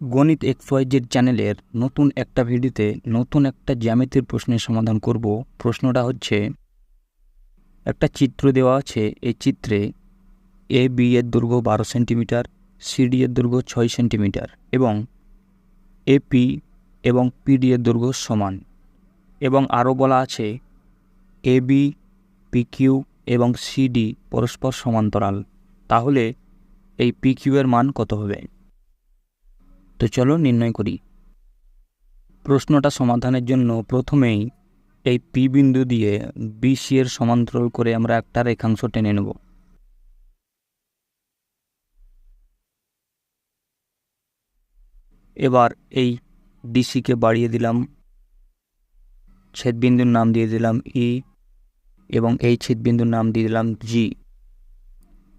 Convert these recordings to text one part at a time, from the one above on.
গণিত x Y Z চ্যানেলের নতুন একটা ভিডিওতে নতুন একটা জ্যামিতির প্রশ্নের সমাধান করব। প্রশ্নটা হচ্ছে, একটা চিত্র দেওয়া আছে। এই চিত্রে এ, বি এর দৈর্ঘ্য বারো সেন্টিমিটার সিডি এর দৈর্ঘ্য ছয় সেন্টিমিটার এবং এপি এবং পিডি এর দৈর্ঘ্য সমান এবং আরও বলা আছে, এ, বি পিকিউ এবং সিডি পরস্পর সমান্তরাল। তাহলে এই পিকিউ এর মান কত হবে? তো চলো নির্ণয় করি। প্রশ্নটা সমাধানের জন্য প্রথমেই এই পি বিন্দু দিয়ে বিসি এর সমান্তরাল করে আমরা একটা রেখাংশ টেনে নেব। এবার এই ডিসিকে বাড়িয়ে দিলাম। ছেদবিন্দুর নাম দিয়ে দিলাম ই এবং এই ছেদবিন্দুর নাম দিয়ে দিলাম জি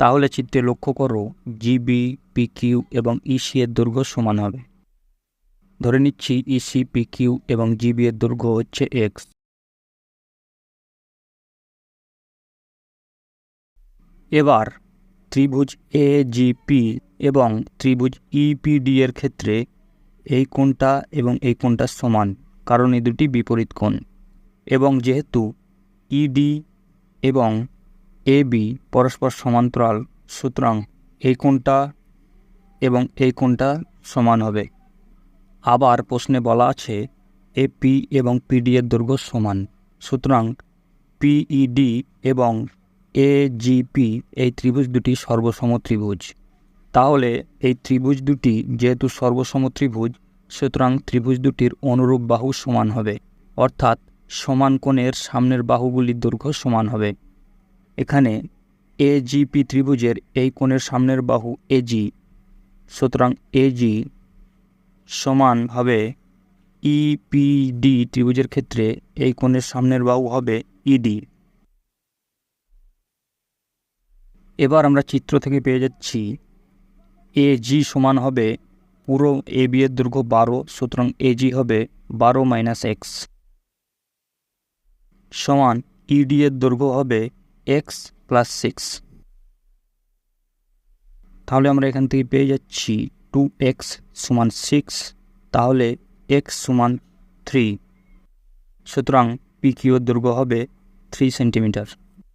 তাহলে চিত্রে লক্ষ্য করো জিবি পিকিউ এবং ইসি এর দৈর্ঘ্য সমান হবে। ধরে নিচ্ছি ইসি পিকিউ এবং জিবি এর দৈর্ঘ্য হচ্ছে এক্স এবার ত্রিভুজ এ জিপি এবং ত্রিভুজ ইপিডি এর ক্ষেত্রে এই কোণটা এবং এই কোণটা সমান, কারণ এই দুটি বিপরীত কোণ। এবং যেহেতু ইডি এবং এ, বি, পরস্পর সমান্তরাল সুতরাং এই কোণটা এবং এই কোণটা সমান হবে। আবার প্রশ্নে বলা আছে এপি এবং পিডি এর দৈর্ঘ্য সমান। সুতরাং পিইডি এবং এজিপি এই ত্রিভুজ দুটি সর্বসম ত্রিভুজ তাহলে এই ত্রিভুজ দুটি যেহেতু সর্বসম ত্রিভুজ সুতরাং ত্রিভুজ দুটির অনুরূপ বাহু সমান হবে। অর্থাৎ সমান কোণের সামনের বাহুগুলির দৈর্ঘ্য সমান হবে। এখানে এজিপি ত্রিভুজের এই কোণের সামনের বাহু এজি সুতরাং এজি সমান হবে ইপিডি ত্রিভুজের ক্ষেত্রে এই কোণের সামনের বাহু হবে ইডি এবার আমরা চিত্র থেকে পেয়ে যাচ্ছি এ জি সমান হবে পুরো এ বি এর দৈর্ঘ্য বারো, সুতরাং এ জি হবে বারো মাইনাস এক্স সমান ইডি এর দৈর্ঘ্য হবে এক্স প্লাস সিক্স তাহলে আমরা এখান থেকে পেয়ে যাচ্ছি টু এক্স সমান সিক্স তাহলে এক্স সমান থ্রি সুতরাং পিকিওর দুর্গ হবে থ্রি সেন্টিমিটার